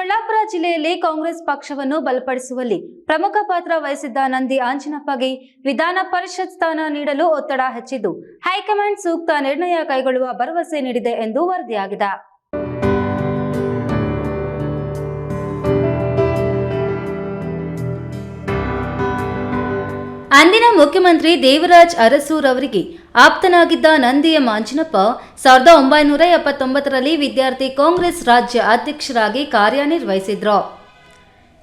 ಚಿಕ್ಕಬಳ್ಳಾಪುರ ಜಿಲ್ಲೆಯಲ್ಲಿ ಕಾಂಗ್ರೆಸ್ ಪಕ್ಷವನ್ನು ಬಲಪಡಿಸುವಲ್ಲಿ ಪ್ರಮುಖ ಪಾತ್ರ ವಹಿಸಿದ್ದ ನಂದಿ ಆಂಜನಪ್ಪಗೆ ವಿಧಾನ ಪರಿಷತ್ ಸ್ಥಾನ ನೀಡಲು ಒತ್ತಡ ಹೆಚ್ಚಿದ್ದು, ಹೈಕಮಾಂಡ್ ಸೂಕ್ತ ನಿರ್ಣಯ ಕೈಗೊಳ್ಳುವ ಭರವಸೆ ನೀಡಿದೆ ಎಂದು ವರದಿಯಾಗಿದೆ. ಅಂದಿನ ಮುಖ್ಯಮಂತ್ರಿ ದೇವರಾಜ್ ಅರಸೂರ್ ಅವರಿಗೆ ಆಪ್ತನಾಗಿದ್ದ ನಂದಿಯ ಮಾಂಜಿನಪ್ಪ, ಸಾವಿರದ ಒಂಬೈನೂರ ಎಪ್ಪತ್ತೊಂಬತ್ತರಲ್ಲಿ ವಿದ್ಯಾರ್ಥಿ ಕಾಂಗ್ರೆಸ್ ರಾಜ್ಯ ಅಧ್ಯಕ್ಷರಾಗಿ ಕಾರ್ಯನಿರ್ವಹಿಸಿದ್ರು.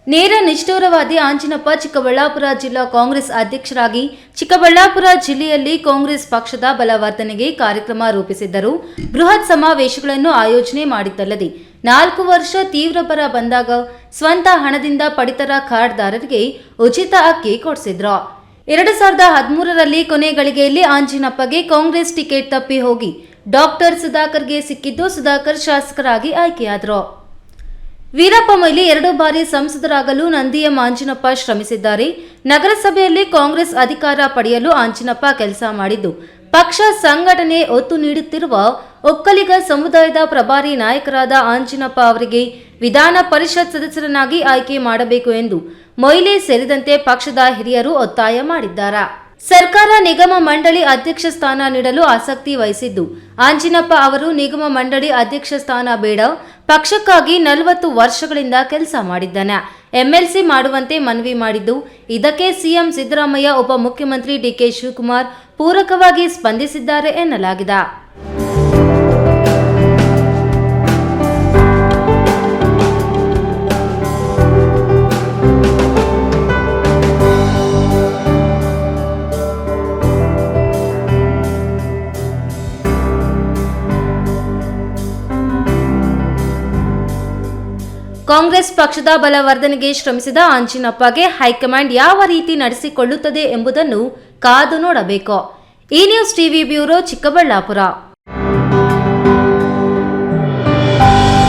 ನೇರ ನಿಷ್ಠೂರವಾದಿ ಆಂಜಿನಪ್ಪ ಚಿಕ್ಕಬಳ್ಳಾಪುರ ಜಿಲ್ಲಾ ಕಾಂಗ್ರೆಸ್ ಅಧ್ಯಕ್ಷರಾಗಿ ಚಿಕ್ಕಬಳ್ಳಾಪುರ ಜಿಲ್ಲೆಯಲ್ಲಿ ಕಾಂಗ್ರೆಸ್ ಪಕ್ಷದ ಬಲವರ್ಧನೆಗೆ ಕಾರ್ಯಕ್ರಮ ರೂಪಿಸಿದ್ದರು. ಬೃಹತ್ ಸಮಾವೇಶಗಳನ್ನು ಆಯೋಜನೆ ಮಾಡಿದ್ದಲ್ಲದೆ ನಾಲ್ಕು ವರ್ಷ ತೀವ್ರ ಬರ ಬಂದಾಗ ಸ್ವಂತ ಹಣದಿಂದ ಪಡಿತರ ಕಾರ್ಡ್ದಾರರಿಗೆ ಉಚಿತ ಅಕ್ಕಿ ಕೊಡಿಸಿದ್ರು. ಎರಡು ಸಾವಿರದ ಹದಿಮೂರರಲ್ಲಿ ಕೊನೆ ಗಳಿಗೆಯಲ್ಲಿ ಆಂಜಿನಪ್ಪಗೆ ಕಾಂಗ್ರೆಸ್ ಟಿಕೆಟ್ ತಪ್ಪಿ ಹೋಗಿ. ಡಾಕ್ಟರ್ ಸುಧಾಕರ್ಗೆ ಸಿಕ್ಕಿದ್ದು ಸುಧಾಕರ್ ಶಾಸಕರಾಗಿ ಆಯ್ಕೆಯಾದರು. ವೀರಪ್ಪ ಮೊಯ್ಲಿ ಎರಡು ಬಾರಿ ಸಂಸದರಾಗಲು ನಂದಿಯ ಆಂಜಿನಪ್ಪ ಶ್ರಮಿಸಿದ್ದಾರೆ. ನಗರಸಭೆಯಲ್ಲಿ ಕಾಂಗ್ರೆಸ್ ಅಧಿಕಾರ ಪಡೆಯಲು ಆಂಜಿನಪ್ಪ ಕೆಲಸ ಮಾಡಿದ್ದು. ಪಕ್ಷ ಸಂಘಟನೆ ಒತ್ತು ನೀಡುತ್ತಿರುವ ಒಕ್ಕಲಿಗ ಸಮುದಾಯದ ಪ್ರಭಾರಿ ನಾಯಕರಾದ ಆಂಜಿನಪ್ಪ ಅವರಿಗೆ ವಿಧಾನ ಪರಿಷತ್ ಸದಸ್ಯರನ್ನಾಗಿ ಆಯ್ಕೆ ಮಾಡಬೇಕು ಎಂದು ಮೊಯ್ಲಿ ಸೇರಿದಂತೆ ಪಕ್ಷದ ಹಿರಿಯರು ಒತ್ತಾಯ ಮಾಡಿದ್ದಾರೆ. ಸರ್ಕಾರ ನಿಗಮ ಮಂಡಳಿ ಅಧ್ಯಕ್ಷ ಸ್ಥಾನ ನೀಡಲು ಆಸಕ್ತಿ ವಹಿಸಿದ್ದು. ಆಂಜಿನಪ್ಪ ಅವರು ನಿಗಮ ಮಂಡಳಿ ಅಧ್ಯಕ್ಷ ಸ್ಥಾನ ಬೇಡ, ಪಕ್ಷಕ್ಕಾಗಿ ನಲವತ್ತು ವರ್ಷಗಳಿಂದ ಕೆಲಸ ಮಾಡಿದ್ದಾನೆ. ಎಂಎಲ್ಸಿ ಮಾಡುವಂತೆ ಮನವಿ ಮಾಡಿದ್ದು, ಇದಕ್ಕೆ ಸಿಎಂ ಸಿದ್ದರಾಮಯ್ಯ ಉಪಮುಖ್ಯಮಂತ್ರಿ ಡಿಕೆ ಶಿವಕುಮಾರ್ ಪೂರಕವಾಗಿ ಸ್ಪಂದಿಸಿದ್ದಾರೆ ಎನ್ನಲಾಗಿದೆ. ಕಾಂಗ್ರೆಸ್ ಪಕ್ಷದ ಬಲವರ್ಧನೆಗೆ ಶ್ರಮಿಸಿದ ಆಂಜಿನಪ್ಪಗೆ ಹೈಕಮಾಂಡ್ ಯಾವ ರೀತಿ ನಡೆಸಿಕೊಳ್ಳುತ್ತದೆ ಎಂಬುದನ್ನು ಕಾದು ನೋಡಬೇಕು. ಈ ನ್ಯೂಸ್ ಟಿವಿ ಬ್ಯೂರೋ ಚಿಕ್ಕಬಳ್ಳಾಪುರ.